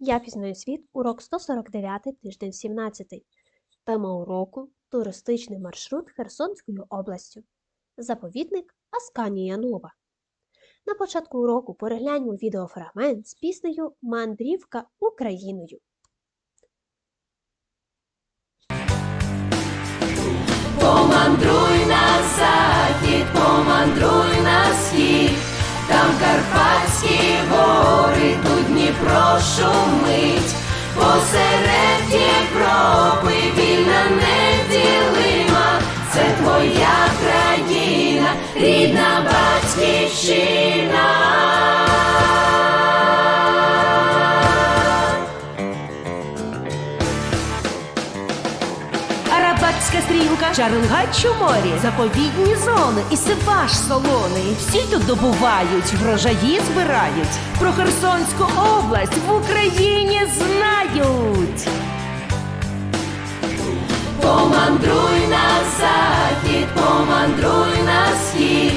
Я пізнаю світ, урок 149, тиждень 17. Тема уроку туристичний маршрут Херсонською областю. Заповідник Асканія Нова. На початку уроку перегляньмо відеофрагмент з піснею Мандрівка Україною. Помандруй на захід, помандруй на схід, там Карпатські гори, шумить, посеред Європи вільна неділима, це твоя країна, рідна батьківщина. Стрілка, Чарингач у морі, заповідні зони і сиваш солоний. Всі тут добувають, врожаї збирають. Про Херсонську область в Україні знають. Помандруй на захід, помандруй на схід,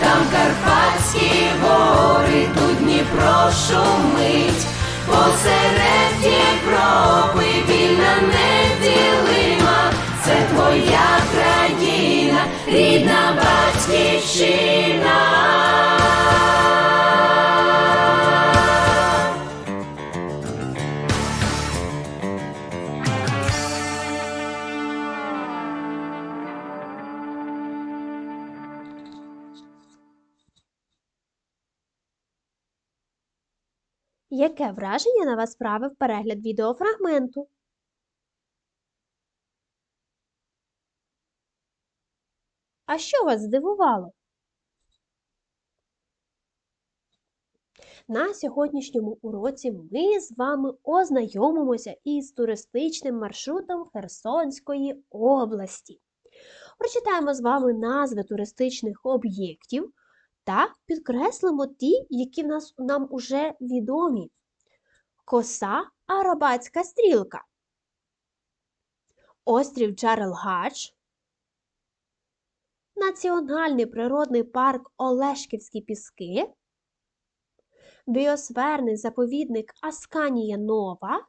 там Карпатські гори, тут Дніпро шумить, посеред Яке враження на вас справив перегляд відеофрагменту? А що вас здивувало? На сьогоднішньому уроці ми з вами ознайомимося із туристичним маршрутом Херсонської області. Прочитаємо з вами назви туристичних об'єктів та підкреслимо ті, які нас нам уже відомі. Коса Арабатська стрілка. Острів Джарелгач. Національний природний парк Олешківські піски. Біосферний заповідник Асканія Нова.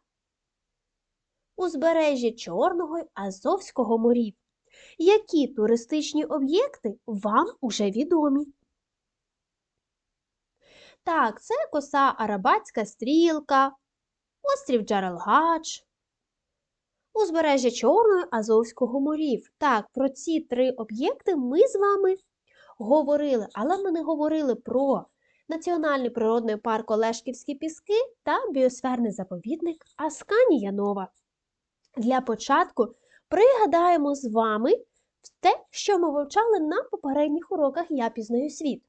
Узбережжя Чорного й Азовського морів. Які туристичні об'єкти вам уже відомі? Так, це коса Арабатська стрілка, острів Джарелгач, узбережжя Чорного Азовського морів. Так, про ці три об'єкти ми з вами говорили, але ми не говорили про Національний природний парк Олешківські піски та біосферний заповідник Асканія Нова. Для початку пригадаємо з вами те, що ми вивчали на попередніх уроках Я пізнаю світ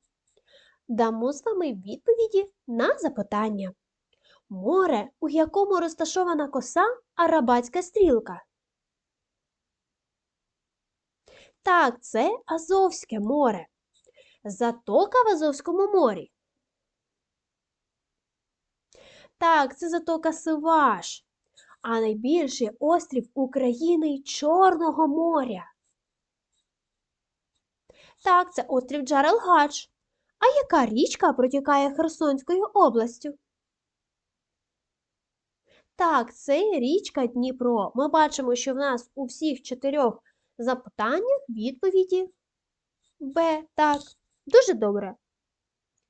дамо з вами відповіді на запитання. Море, у якому розташована коса Арабатська стрілка. Так, це Азовське море. Затока в Азовському морі. Так, це затока Сиваш. А найбільший острів України Чорного моря. Так, це острів Джарелгач. А яка річка протікає Херсонською областю? Так, це річка Дніпро. Ми бачимо, що в нас у всіх чотирьох запитаннях відповіді Б. Так, дуже добре.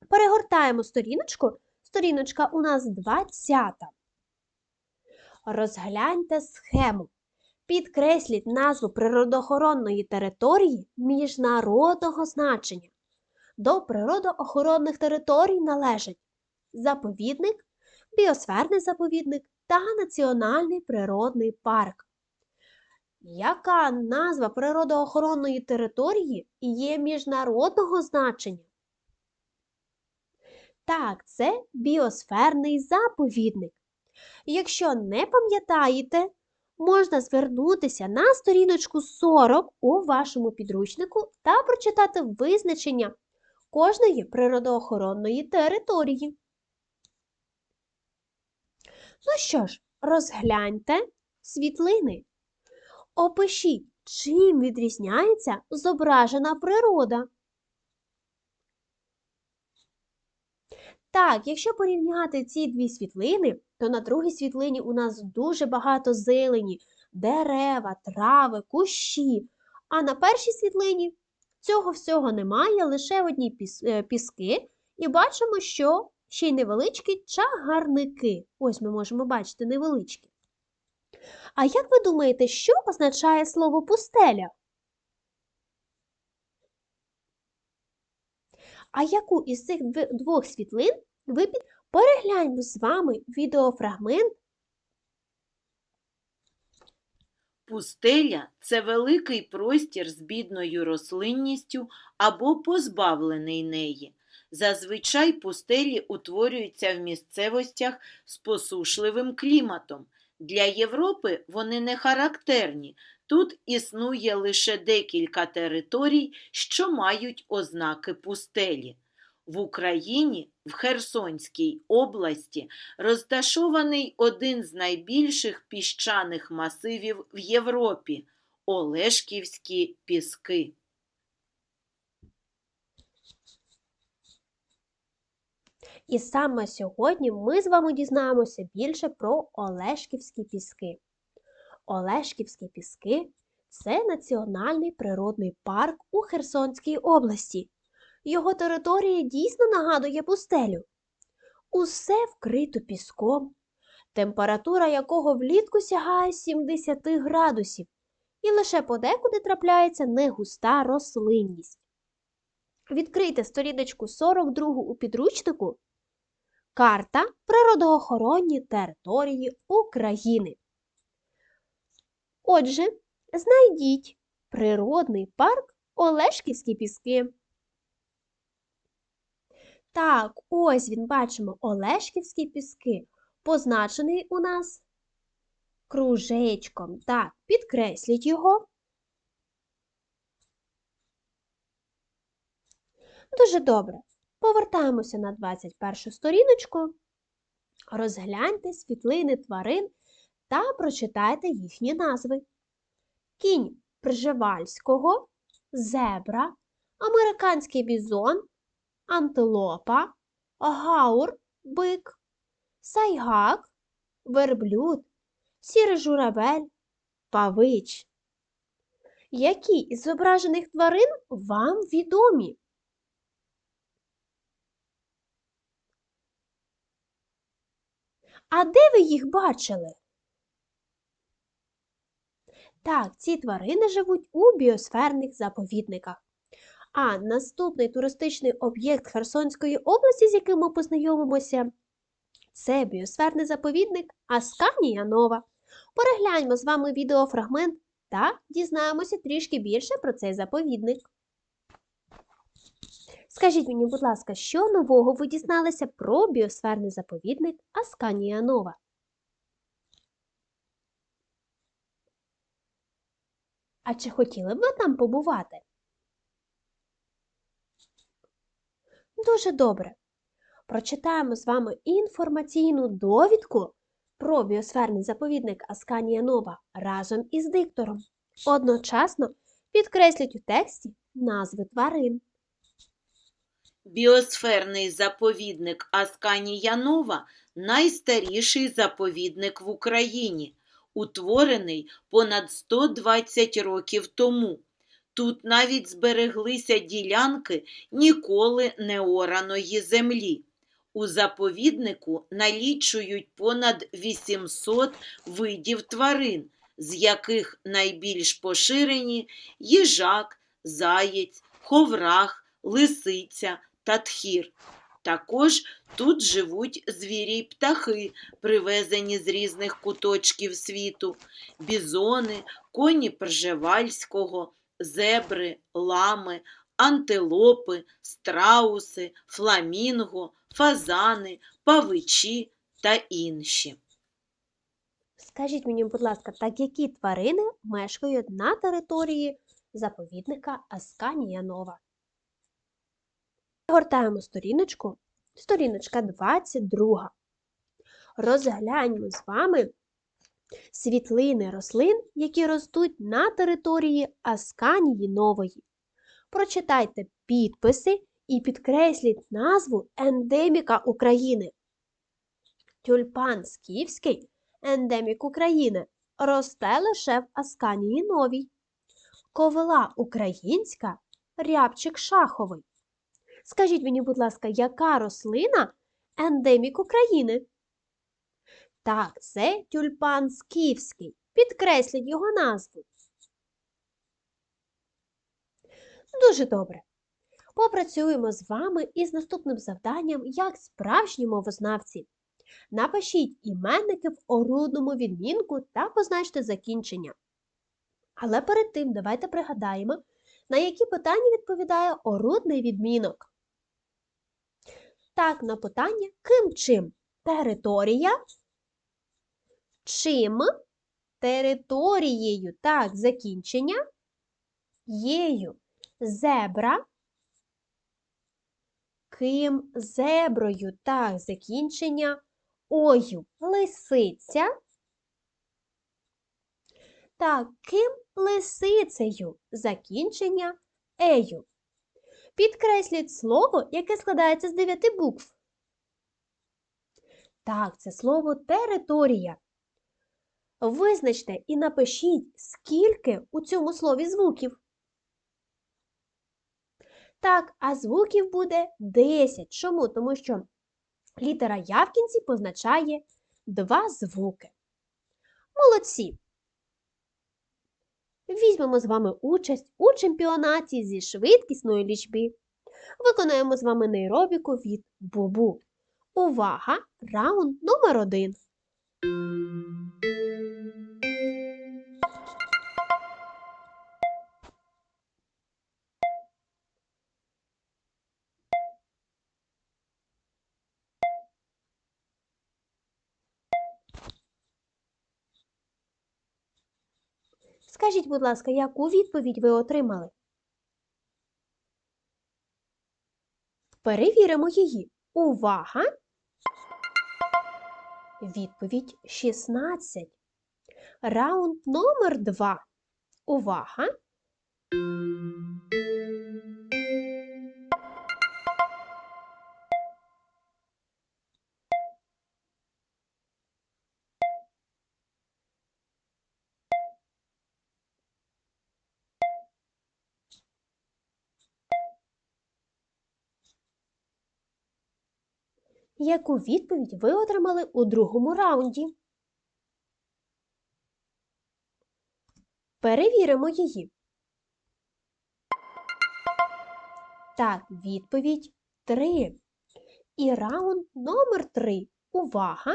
Перегортаємо сторіночку. Сторіночка у нас 20. Розгляньте схему. Підкресліть назву природоохоронної території міжнародного значення. До природоохоронних територій належать заповідник, біосферний заповідник та Національний природний парк. Яка назва природоохоронної території є міжнародного значення? Так, це біосферний заповідник. Якщо не пам'ятаєте, можна звернутися на сторіночку 40 у вашому підручнику та прочитати визначення кожної природоохоронної території. Ну що ж, розгляньте світлини. Опишіть, чим відрізняється зображена природа. Так, якщо порівняти ці дві світлини, то на другій світлині у нас дуже багато зелені, дерева, трави, кущі. А на першій світлині цього всього немає, лише одні е, піски, і бачимо, що ще й невеличкі чагарники. Ось ми можемо бачити невеличкі. А як ви думаєте, що означає слово пустеля? А яку із цих двох світлин ви під... перегляньмо з вами відеофрагмент Пустеля це великий простір з бідною рослинністю або позбавлений неї. Зазвичай пустелі утворюються в місцевостях з посушливим кліматом. Для Європи вони не характерні. Тут існує лише декілька територій, що мають ознаки пустелі. В Україні, в Херсонській області, розташований один з найбільших піщаних масивів в Європі Олешківські піски. І саме сьогодні ми з вами дізнаємося більше про Олешківські піски. Олешківські піски це національний природний парк у Херсонській області. Його територія дійсно нагадує пустелю. Усе вкрито піском, температура якого влітку сягає 70 градусів, і лише подекуди трапляється негуста рослинність. Відкрийте сторіночку 42 у підручнику Карта природоохоронні території України. Отже, знайдіть природний парк Олешківські піски. Так, ось він бачимо Олешківські піски. Позначений у нас кружечком. Так, підкресліть його. Дуже добре. Повертаємося на 21 сторіночку. Розгляньте світлини тварин та прочитайте їхні назви. Кінь Пржевальського, зебра, американський бізон, антилопа, гаур, бик, сайгак, верблюд, сірий журавель, павич. Які із зображених тварин вам відомі? А де ви їх бачили? Так, ці тварини живуть у біосферних заповідниках. А наступний туристичний об'єкт Херсонської області, з яким ми познайомимося, це біосферний заповідник Асканія Нова. Перегляньмо з вами відеофрагмент та дізнаємося трішки більше про цей заповідник. Скажіть мені, будь ласка, що нового ви дізналися про біосферний заповідник Асканія Нова? А чи хотіли б ви там побувати? Дуже добре. Прочитаємо з вами інформаційну довідку про біосферний заповідник Асканія Нова разом із диктором. Одночасно підкресліть у тексті назви тварин. Біосферний заповідник Асканія Нова найстаріший заповідник в Україні, утворений понад 120 років тому. Тут навіть збереглися ділянки ніколи не ораної землі. У заповіднику налічують понад 800 видів тварин, з яких найбільш поширені їжак, заєць, ховрах, лисиця та тхір. Також тут живуть звірі й птахи, привезені з різних куточків світу, бізони, коні Пржевальського, зебри, лами, антилопи, страуси, фламінго, фазани, павичі та інші. Скажіть мені, будь ласка, так які тварини мешкають на території заповідника Асканія Нова? Гортаємо сторіночку, сторіночка 22. Розгляньмо з вами світлини рослин, які ростуть на території Асканії Нової. Прочитайте підписи і підкресліть назву ендеміка України. Тюльпан скіфський ендемік України росте лише в Асканії Новій. Ковила українська рябчик шаховий. Скажіть мені, будь ласка, яка рослина ендемік України? Так, це тюльпан скіфський. Підкресліть його назву. Дуже добре. Попрацюємо з вами із наступним завданням як справжні мовознавці. Напишіть іменники в орудному відмінку та позначте закінчення. Але перед тим давайте пригадаємо, на які питання відповідає орудний відмінок. Так, на питання ким чим? Територія. Чим? Територією. Так, закінчення. Єю. Зебра. Ким зеброю. Так, закінчення. Ою. Лисиця. Так, ким лисицею. Закінчення ею. Підкресліть слово, яке складається з дев'яти букв. Так, це слово територія. Визначте і напишіть, скільки у цьому слові звуків. Так, а звуків буде 10. Чому? Тому що літера Я в кінці позначає два звуки. Молодці! Візьмемо з вами участь у чемпіонаті зі швидкісної лічби. Виконаємо з вами нейробіку від Бубу. Увага! Раунд номер один. Скажіть, будь ласка, яку відповідь ви отримали? Перевіримо її. Увага! Відповідь 16. Раунд номер 2. Увага! Яку відповідь ви отримали у другому раунді? Перевіримо її. Так, відповідь 3. І раунд номер 3. Увага!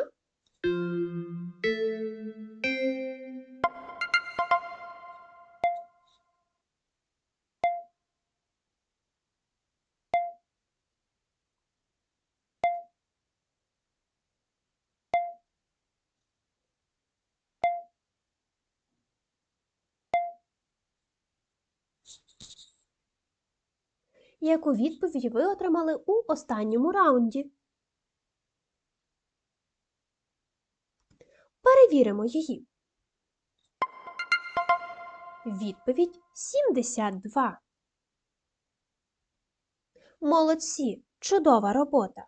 Яку відповідь ви отримали у останньому раунді? Перевіримо її. Відповідь 72. Молодці! Чудова робота!